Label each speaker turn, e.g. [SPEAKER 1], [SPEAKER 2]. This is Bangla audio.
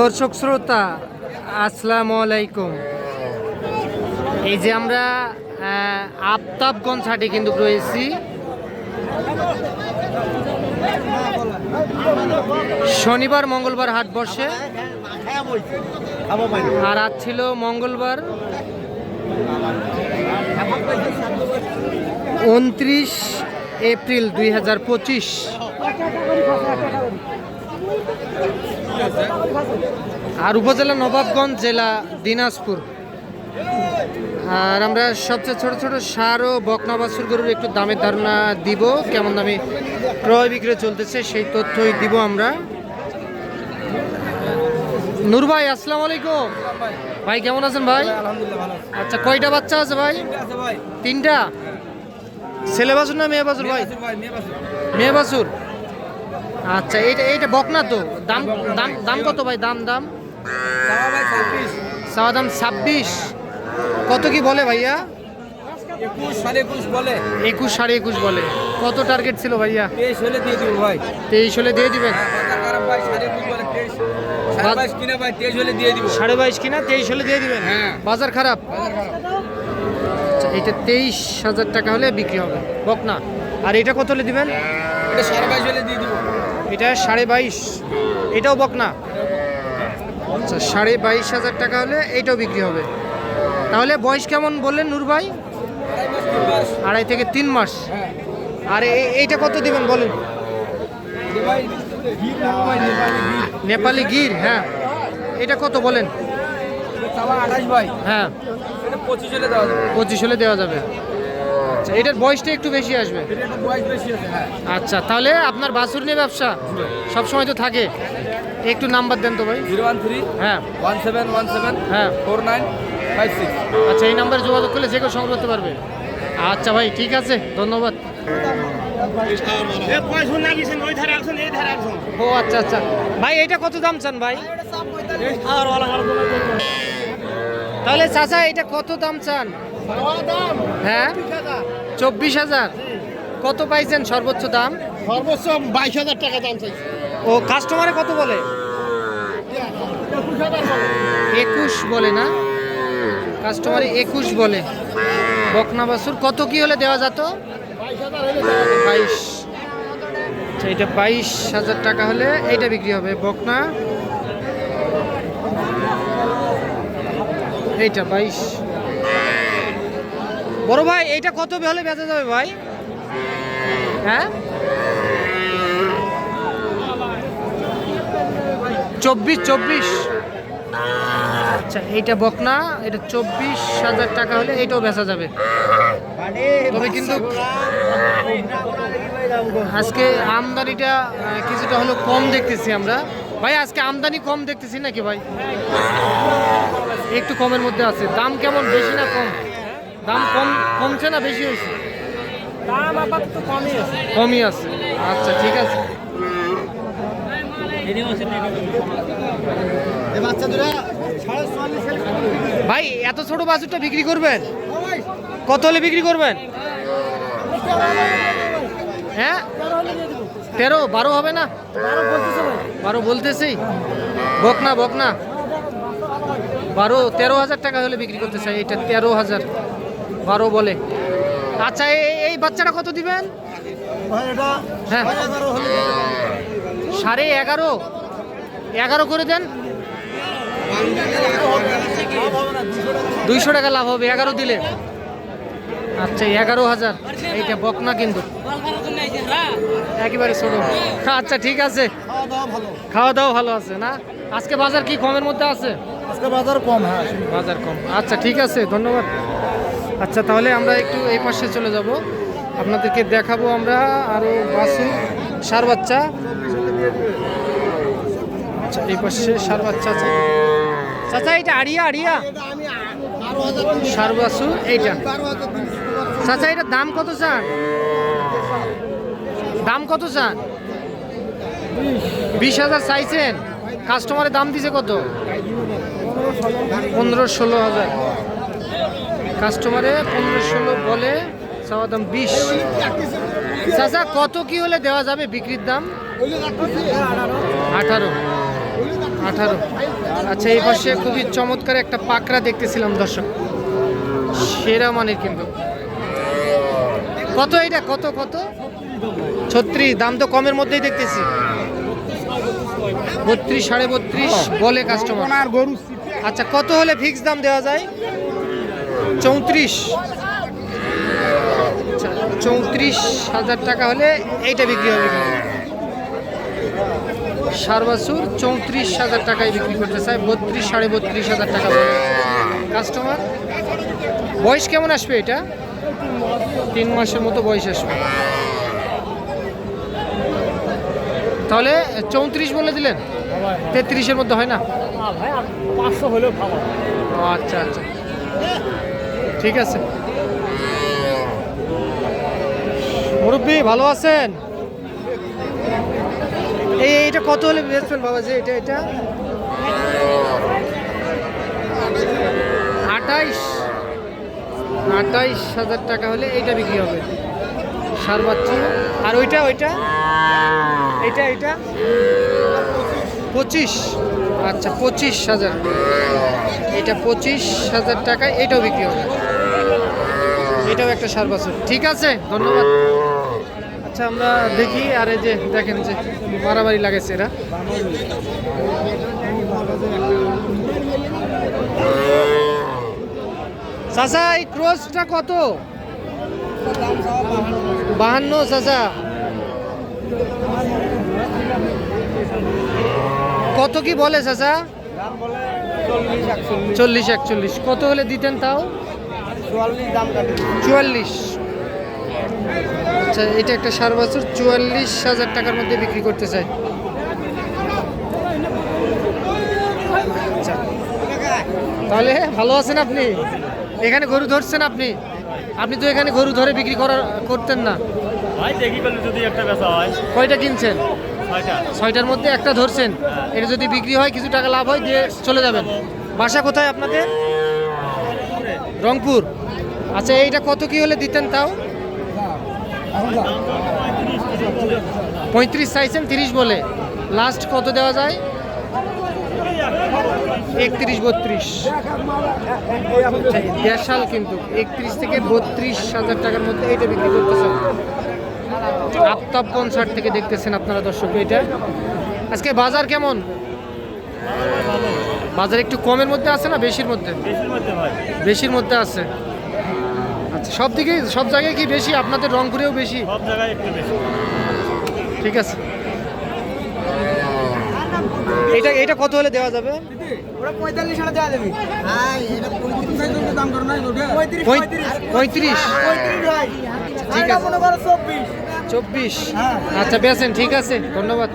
[SPEAKER 1] দর্শক শ্রোতা, আসসালামু আলাইকুম। এই যে আমরা আফতাবগঞ্জ হাটে কিন্তু রয়েছি। শনিবার, মঙ্গলবার হাট বসে। আর আজ ছিল মঙ্গলবার উনত্রিশ এপ্রিল দুই হাজার পঁচিশ। আর উপজেলা নবাবগঞ্জ জেলা দিনাজপুর। আর আমরা সবচেয়ে ছোট ছোট সার ও বকনা বাছুর গরুর একটু দামের ধারণা দিব কেমন দামে ক্রয় বিক্রয় চলতেছে সেই তথ্যই দিব আমরা। নূর ভাই আসসালামু আলাইকুম। ভাই কেমন আছেন ভাই? আচ্ছা কয়টা বাচ্চা আছে ভাই? তিনটা? ছেলে বাছুর না মেয়ে বাছুর ভাই?
[SPEAKER 2] মেয়ে বাসু
[SPEAKER 1] মেয়ে বাছুর? আচ্ছা এইটা এইটা বকনা তো। দাম দাম দাম কত ভাই? দাম দাম?
[SPEAKER 2] চাওয়া
[SPEAKER 1] দাম ছাব্বিশ। কত কি বলে ভাইয়া?
[SPEAKER 2] একুশ সাড়ে একুশ বলে।
[SPEAKER 1] কত টার্গেট ছিল ভাইয়া?
[SPEAKER 2] তেইশ হলে দিয়ে দিব ভাই।
[SPEAKER 1] তেইশ হলে দিয়ে দিবেন?
[SPEAKER 2] হ্যাঁ, খারাপ ভাই সাড়ে বাইশ কিনা তেইশ হলে দিয়ে দিব।
[SPEAKER 1] সাড়ে বাইশ কিনা তেইশ হলে দিয়ে দিবেন?
[SPEAKER 2] হ্যাঁ।
[SPEAKER 1] বাজার খারাপ? আচ্ছা এটা তেইশ হাজার টাকা হলে বিক্রি হবে। বকনা। আর এটা কত হলে দিবেন?
[SPEAKER 2] এটা সাড়ে বাইশ হলে দিয়ে দিব।
[SPEAKER 1] এটা সাড়ে বাইশ। এটাও বকনা। আচ্ছা সাড়ে বাইশ হাজার টাকা হলে এইটাও বিক্রি হবে। তাহলে বয়স কেমন বললেন নূর ভাই?
[SPEAKER 2] আড়াই
[SPEAKER 1] থেকে তিন মাস। আর এইটা কত দিবেন বলেন?
[SPEAKER 2] নেপালি গির
[SPEAKER 1] হ্যাঁ। এটা কত বলেন? হ্যাঁ।
[SPEAKER 2] পঁচিশ হলে দেওয়া যাবে।
[SPEAKER 1] আচ্ছা এটার বয়সটা একটু বেশি আসবে? আচ্ছা তাহলে আপনার বাছুর নিয়ে ব্যবসা? সব সময় তো থাকে। একটু নাম্বার দেন তো ভাই।
[SPEAKER 2] জিরো ওয়ান থ্রি
[SPEAKER 1] হ্যাঁ।
[SPEAKER 2] ওয়ান সেভেন ওয়ান সেভেন
[SPEAKER 1] হ্যাঁ।
[SPEAKER 2] ফোর নাইন ফাইভ সিক্স
[SPEAKER 1] আচ্ছা এই নাম্বারে যোগাযোগ করলে যে কেউ সংগ্রহ করতে পারবে। আচ্ছা ভাই, ঠিক আছে। ধন্যবাদ। ও আচ্ছা আচ্ছা। ভাই, এটা কত দাম চান ভাই? তাহলে চাচা, এটা কত দাম চান? হ্যাঁ? চব্বিশ হাজার। কত পাইছেন সর্বোচ্চ দাম?
[SPEAKER 3] সর্বোচ্চ বাইশ হাজার টাকা দাম চাইছে।
[SPEAKER 1] ও কাস্টমারে কত বলে? একুশ বলে না? কাস্টমারে একুশ বলে। বকনা বাছুর কত কি হলে দেওয়া যেত।
[SPEAKER 3] বাইশ।
[SPEAKER 1] আচ্ছা এটা বাইশ হাজার টাকা হলে এইটা বিক্রি হবে বকনা। এইটা বাইশ। বড় ভাই, এইটা কত হলে বেচা যাবে ভাই? হ্যাঁ? চব্বিশ চব্বিশ। আচ্ছা এইটা বকনা, এটা চব্বিশ হাজার টাকা হলে এইটাও বেচা যাবে। তবে কিন্তু আজকে আমদানিটা কিছুটা হলো কম দেখতেছি আমরা। ভাই, আজকে আমদানি কম দেখতেছি নাকি ভাই? একটু কমের মধ্যে আছে। দাম কেমন, বেশি না কম? দাম কম কমছে না বেশি হয়েছে?
[SPEAKER 2] দাম আপাতত কমই আছে।
[SPEAKER 1] কমই আছে। আচ্ছা ঠিক আছে। ভাই এত ছোট বাছুরটা বিক্রি করবেন? কত হলে বিক্রি করবেন? হ্যাঁ? তেরো বারো হবে না? বারো বলতেছি। বকনা বকনা বারো তেরো হাজার টাকা হলে বিক্রি করতে চাই। এটা তেরো হাজার। বারো বলে। আচ্ছা এই- বাচ্চাটা কত দিবেন? হ্যাঁ। সাড়ে এগারো এগারো? করে দেন। দুইশো টাকা লাভ হবে এগারো দিলে। আচ্ছা এগারো হাজার। এইটা বকনা কিন্তু। একেবারে ছোট। আচ্ছা ঠিক আছে।
[SPEAKER 3] খাওয়া দাওয়া ভালো।
[SPEAKER 1] খাওয়া দাওয়া ভালো আছে না? আজকে বাজার কি কমের মধ্যে আছে?
[SPEAKER 3] আজকে বাজার কম হ্যাঁ।
[SPEAKER 1] বাজার কম। আচ্ছা ঠিক আছে ধন্যবাদ। আচ্ছা তাহলে আমরা একটু এই পাশে চলে যাব। আপনাদেরকে দেখাবো আমরা আরও বাসু সার বাচ্চা। আচ্ছা এই পাশে সার বাচ্চা আছে। চাচা এটা আড়িয়া আড়িয়া।
[SPEAKER 3] এটা
[SPEAKER 1] সার বাসু এইটা। চাচা, এটার দাম কত চান দাম কত চান বিশ হাজার চাইছেন। কাস্টমারের দাম দিছে কত? পনেরো, ষোলো হাজার। কাস্টমারে পনেরো ষোলো বলে চাওয়া দাম বিশ। চাচা কত কি হলে দেওয়া যাবে বিক্রির দাম? আঠারো। আঠারো। আচ্ছা এই পাশে খুবই চমৎকার একটা পাকড়া দেখতেছিলাম দর্শক। সেরা মানের কিন্তু। কত এটা কত কত? ছত্রিশ। দাম তো কমের মধ্যেই দেখতেছি। বত্রিশ সাড়ে বত্রিশ বলে কাস্টমার আচ্ছা কত হলে ফিক্স দাম দেওয়া যায়? চৌত্রিশ। চৌত্রিশ হাজার টাকা হলে এইটা বিক্রি হবে সারবাসুর চৌত্রিশ হাজার টাকায় বিক্রি করতে চায় বত্রিশ সাড়ে বত্রিশ হাজার টাকা কাস্টমার বয়স কেমন আসবে এটা? তিন মাসের মতো বয়স আসবে। তাহলে চৌত্রিশ বলে দিলেন? তেত্রিশের মধ্যে হয় না? আচ্ছা আচ্ছা। ঠিক আছে। মুরব্বী, ভালো আছেন? এই এইটা কত হলে বেচবেন বাবা যে এটা এটা? আঠাইশ। আঠাইশ হাজার টাকা হলে এইটা বিক্রি হবে। সার বাচ্চা। আর ওইটা ওইটা? এটা এটা পঁচিশ। আচ্ছা পঁচিশ হাজার। এটা পঁচিশ হাজার টাকায় এটাও বিক্রি হবে। এটাও একটা সার বছর। ঠিক আছে, ধন্যবাদ। আচ্ছা আমরা দেখি, আর এই যে দেখেন যে মারামারি লাগাইছে এরা। চাচা, এই ক্রসটা কত? বাহান্ন, চাচা। কত কি বলে
[SPEAKER 2] একচল্লিশ
[SPEAKER 1] চল্লিশ, একচল্লিশ। কত হলে দিতেন তাও?
[SPEAKER 2] চুয়াল্লিশ
[SPEAKER 1] আচ্ছা এটা একটা সার বছর চুয়াল্লিশ হাজার টাকার মধ্যে বিক্রি করতে চাই আচ্ছা। তাহলে ভালো আছেন আপনি? এখানে গরু ধরছেন আপনি? আপনি তো এখানে গরু ধরে বিক্রি করার করতেন না।
[SPEAKER 2] ভাই দেখি পেলে যদি একটা বেচা হয়।
[SPEAKER 1] কয়টা কিনছেন?
[SPEAKER 2] ছয়টা।
[SPEAKER 1] ছয়টার মধ্যে একটা ধরছেন। এটা যদি বিক্রি হয় কিছু টাকা লাভ হয় দিয়ে চলে যাবেন। বাসা কোথায় আপনাদের? রংপুর। আচ্ছা এইটা কত কি হলে দিতেন তাও? পঁয়ত্রিশ চাইছেন তিরিশ বলে। লাস্ট কত দেওয়া যায়? একত্রিশ বত্রিশ। দেড়শাল কিন্তু একত্রিশ থেকে বত্রিশ হাজার টাকার মধ্যে এইটা বিক্রি করতেছেন। আফতাব কনসার্ট থেকে দেখতেছেন আপনারা দর্শক এটা আজকে বাজার কেমন? বাজার একটু কমের মধ্যে আছে না বেশির মধ্যে?
[SPEAKER 2] বেশির মধ্যে
[SPEAKER 1] আছে। আচ্ছা সব দিকে সব জায়গায় কি বেশি? আপনাদের রংপুরেও বেশি?
[SPEAKER 2] সব জায়গায় একটু বেশি।
[SPEAKER 1] ঠিক আছে। এটা এটা কত হলে দেওয়া যাবে?
[SPEAKER 2] ওরা পঁয়তাল্লিশ হাজার দেওয়া যাবে। দাম করো না
[SPEAKER 1] পঁয়- পঁয়ত্রিশ
[SPEAKER 2] ভাই।
[SPEAKER 1] ঠিক আছে।
[SPEAKER 2] মনে চব্বিশ।
[SPEAKER 1] চব্বিশ?
[SPEAKER 2] হ্যাঁ।
[SPEAKER 1] আচ্ছা বেছেন ঠিক আছে। ধন্যবাদ।